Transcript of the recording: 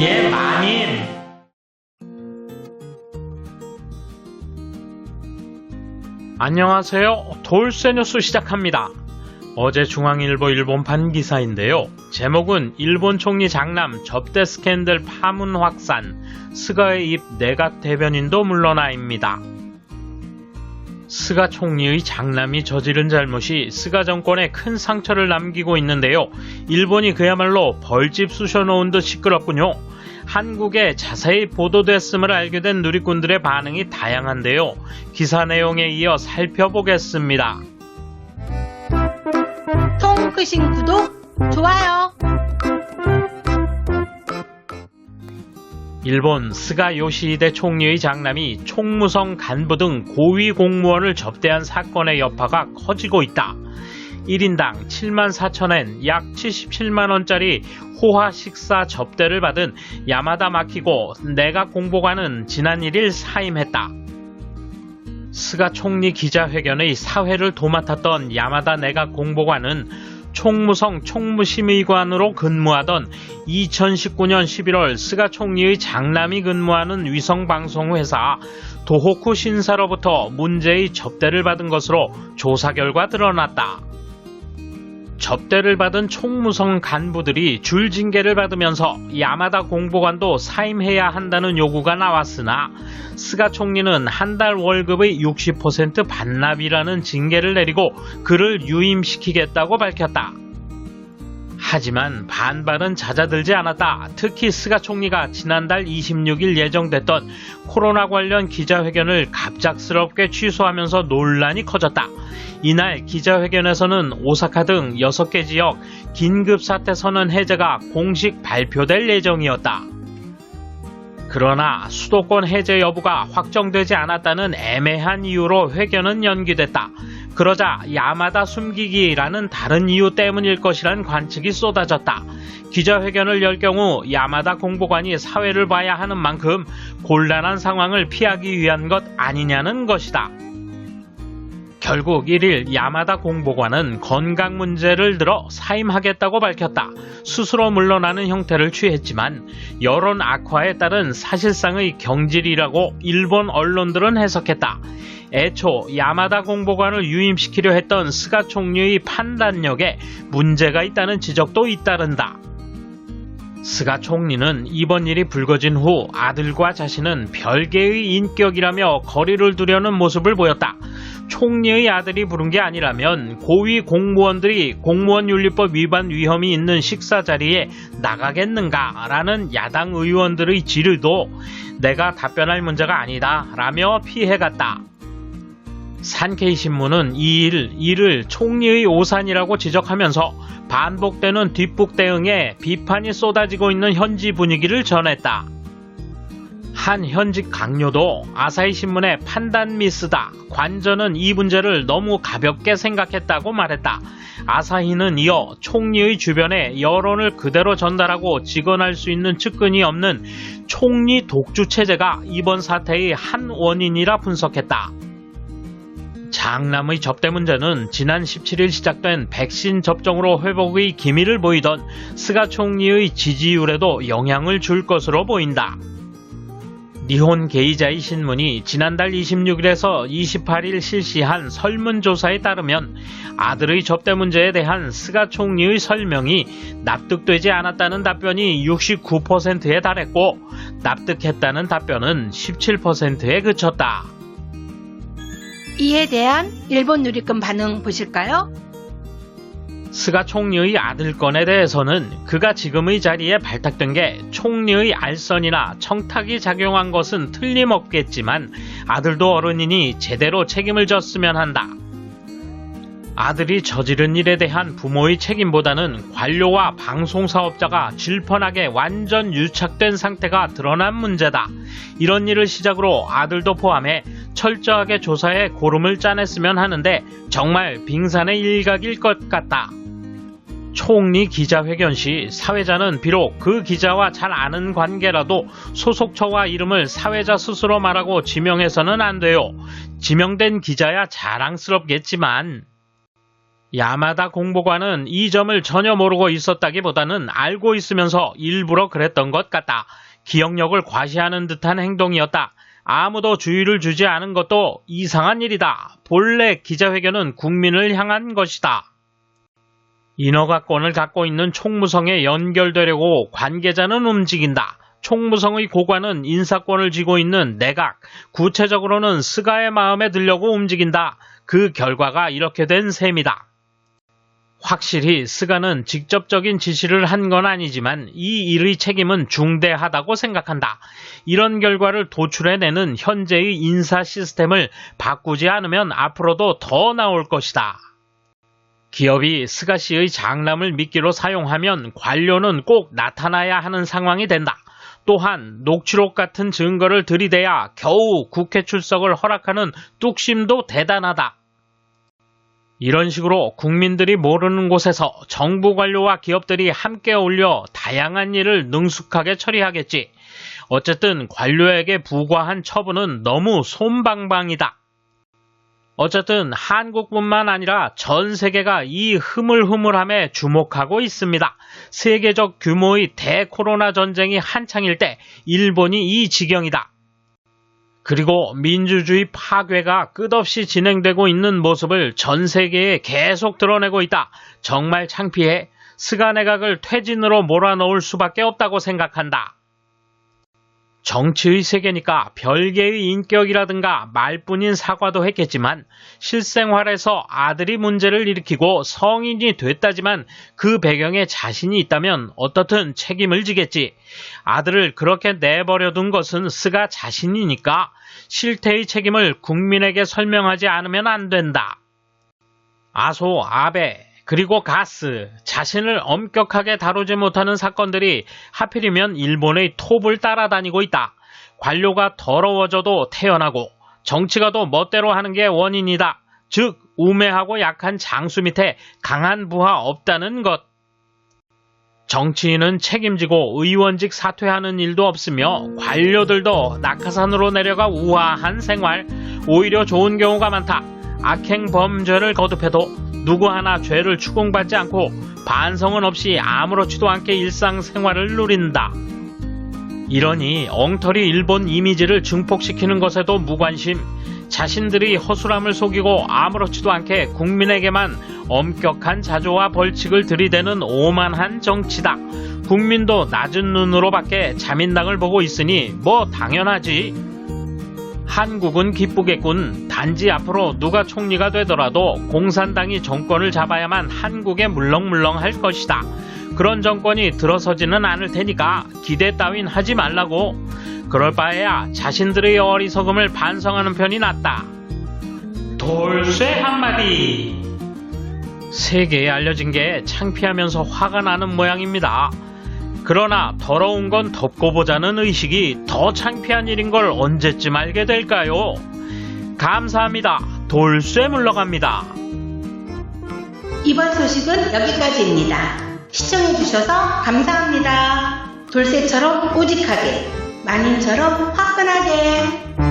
예, 마님. 안녕하세요. 돌쇠 뉴스 시작합니다. 어제 중앙일보 일본판 기사인데요. 제목은 일본 총리 장남 접대 스캔들 파문 확산, 스가의 입 내각 대변인도 물러나입니다. 스가 총리의 장남이 저지른 잘못이 스가 정권에 큰 상처를 남기고 있는데요. 일본이 그야말로 벌집 쑤셔놓은 듯 시끄럽군요. 한국에 자세히 보도됐음을 알게 된 누리꾼들의 반응이 다양한데요. 기사 내용에 이어 살펴보겠습니다. 통 크신 구독, 좋아요. 일본 스가 요시히데 총리의 장남이 총무성 간부 등 고위 공무원을 접대한 사건의 여파가 커지고 있다. 1인당 7만 4천엔 약 77만원짜리 호화 식사 접대를 받은 야마다 마키고 내각 공보관은 지난 1일 사임했다. 스가 총리 기자회견의 사회를 도맡았던 야마다 내각 공보관은 총무성 총무심의관으로 근무하던 2019년 11월 스가 총리의 장남이 근무하는 위성방송회사 도호쿠 신사로부터 문제의 접대를 받은 것으로 조사 결과 드러났다. 접대를 받은 총무성 간부들이 줄징계를 받으면서 야마다 공보관도 사임해야 한다는 요구가 나왔으나 스가 총리는 한 달 월급의 60% 반납이라는 징계를 내리고 그를 유임시키겠다고 밝혔다. 하지만 반발은 잦아들지 않았다. 특히 스가 총리가 지난달 26일 예정됐던 코로나 관련 기자회견을 갑작스럽게 취소하면서 논란이 커졌다. 이날 기자회견에서는 오사카 등 6개 지역 긴급 사태 선언 해제가 공식 발표될 예정이었다. 그러나 수도권 해제 여부가 확정되지 않았다는 애매한 이유로 회견은 연기됐다. 그러자 야마다 숨기기라는 다른 이유 때문일 것이란 관측이 쏟아졌다. 기자회견을 열 경우 야마다 공보관이 사회를 봐야 하는 만큼 곤란한 상황을 피하기 위한 것 아니냐는 것이다. 결국 1일 야마다 공보관은 건강 문제를 들어 사임하겠다고 밝혔다. 스스로 물러나는 형태를 취했지만 여론 악화에 따른 사실상의 경질이라고 일본 언론들은 해석했다. 애초 야마다 공보관을 유임시키려 했던 스가 총리의 판단력에 문제가 있다는 지적도 잇따른다. 스가 총리는 이번 일이 불거진 후 아들과 자신은 별개의 인격이라며 거리를 두려는 모습을 보였다. 총리의 아들이 부른 게 아니라면 고위 공무원들이 공무원 윤리법 위반 위험이 있는 식사 자리에 나가겠는가라는 야당 의원들의 질의도 내가 답변할 문제가 아니다 라며 피해갔다. 산케이 신문은 이 일, 이를 총리의 오산이라고 지적하면서 반복되는 뒷북 대응에 비판이 쏟아지고 있는 현지 분위기를 전했다. 한 현직 강요도 아사히 신문의 판단 미스다. 관저는 이 문제를 너무 가볍게 생각했다고 말했다. 아사히는 이어 총리의 주변에 여론을 그대로 전달하고 직언할 수 있는 측근이 없는 총리 독주 체제가 이번 사태의 한 원인이라 분석했다. 장남의 접대 문제는 지난 17일 시작된 백신 접종으로 회복의 기미를 보이던 스가 총리의 지지율에도 영향을 줄 것으로 보인다. 니혼 게이자이 신문이 지난달 26일에서 28일 실시한 설문조사에 따르면 아들의 접대 문제에 대한 스가 총리의 설명이 납득되지 않았다는 답변이 69%에 달했고 납득했다는 답변은 17%에 그쳤다. 이에 대한 일본 누리꾼 반응 보실까요? 스가 총리의 아들 건에 대해서는 그가 지금의 자리에 발탁된 게 총리의 알선이나 청탁이 작용한 것은 틀림없겠지만 아들도 어른이니 제대로 책임을 졌으면 한다. 아들이 저지른 일에 대한 부모의 책임보다는 관료와 방송사업자가 질펀하게 완전 유착된 상태가 드러난 문제다. 이런 일을 시작으로 아들도 포함해 철저하게 조사해 고름을 짜냈으면 하는데 정말 빙산의 일각일 것 같다. 총리 기자회견 시 사회자는 비록 그 기자와 잘 아는 관계라도 소속처와 이름을 사회자 스스로 말하고 지명해서는 안 돼요. 지명된 기자야 자랑스럽겠지만 야마다 공보관은 이 점을 전혀 모르고 있었다기보다는 알고 있으면서 일부러 그랬던 것 같다. 기억력을 과시하는 듯한 행동이었다. 아무도 주의를 주지 않은 것도 이상한 일이다. 본래 기자회견은 국민을 향한 것이다. 인허가권을 갖고 있는 총무성에 연결되려고 관계자는 움직인다. 총무성의 고관은 인사권을 쥐고 있는 내각, 구체적으로는 스가의 마음에 들려고 움직인다. 그 결과가 이렇게 된 셈이다. 확실히 스가는 직접적인 지시를 한 건 아니지만 이 일의 책임은 중대하다고 생각한다. 이런 결과를 도출해내는 현재의 인사 시스템을 바꾸지 않으면 앞으로도 더 나올 것이다. 기업이 스가 씨의 장남을 미끼로 사용하면 관료는 꼭 나타나야 하는 상황이 된다. 또한 녹취록 같은 증거를 들이대야 겨우 국회 출석을 허락하는 뚝심도 대단하다. 이런 식으로 국민들이 모르는 곳에서 정부 관료와 기업들이 함께 올려 다양한 일을 능숙하게 처리하겠지. 어쨌든 관료에게 부과한 처분은 너무 솜방방이다. 어쨌든 한국뿐만 아니라 전 세계가 이 흐물흐물함에 주목하고 있습니다. 세계적 규모의 대코로나 전쟁이 한창일 때 일본이 이 지경이다. 그리고 민주주의 파괴가 끝없이 진행되고 있는 모습을 전 세계에 계속 드러내고 있다. 정말 창피해 스가 내각을 퇴진으로 몰아넣을 수밖에 없다고 생각한다. 정치의 세계니까 별개의 인격이라든가 말뿐인 사과도 했겠지만 실생활에서 아들이 문제를 일으키고 성인이 됐다지만 그 배경에 자신이 있다면 어떻든 책임을 지겠지. 아들을 그렇게 내버려둔 것은 스가 자신이니까 실태의 책임을 국민에게 설명하지 않으면 안 된다. 아소, 아베, 그리고 가스, 자신을 엄격하게 다루지 못하는 사건들이 하필이면 일본의 톱을 따라다니고 있다. 관료가 더러워져도 태어나고 정치가 도 멋대로 하는 게 원인이다. 즉, 우매하고 약한 장수 밑에 강한 부하 없다는 것. 정치인은 책임지고 의원직 사퇴하는 일도 없으며 관료들도 낙하산으로 내려가 우아한 생활, 오히려 좋은 경우가 많다. 악행 범죄를 거듭해도 누구 하나 죄를 추궁받지 않고 반성은 없이 아무렇지도 않게 일상생활을 누린다. 이러니 엉터리 일본 이미지를 증폭시키는 것에도 무관심, 자신들이 허술함을 속이고 아무렇지도 않게 국민에게만 엄격한 자조와 벌칙을 들이대는 오만한 정치다. 국민도 낮은 눈으로밖에 자민당을 보고 있으니 뭐 당연하지. 한국은 기쁘겠군. 단지 앞으로 누가 총리가 되더라도 공산당이 정권을 잡아야만 한국에 물렁물렁 할 것이다. 그런 정권이 들어서지는 않을 테니까 기대 따윈 하지 말라고. 그럴 바에야 자신들의 어리석음을 반성하는 편이 낫다. 돌쇠 한마디. 세계에 알려진 게 창피하면서 화가 나는 모양입니다. 그러나 더러운 건 덮고 보자는 의식이 더 창피한 일인 걸 언제쯤 알게 될까요? 감사합니다. 돌쇠 물러갑니다. 이번 소식은 여기까지입니다. 시청해주셔서 감사합니다. 돌쇠처럼 오직하게, 마님처럼 화끈하게.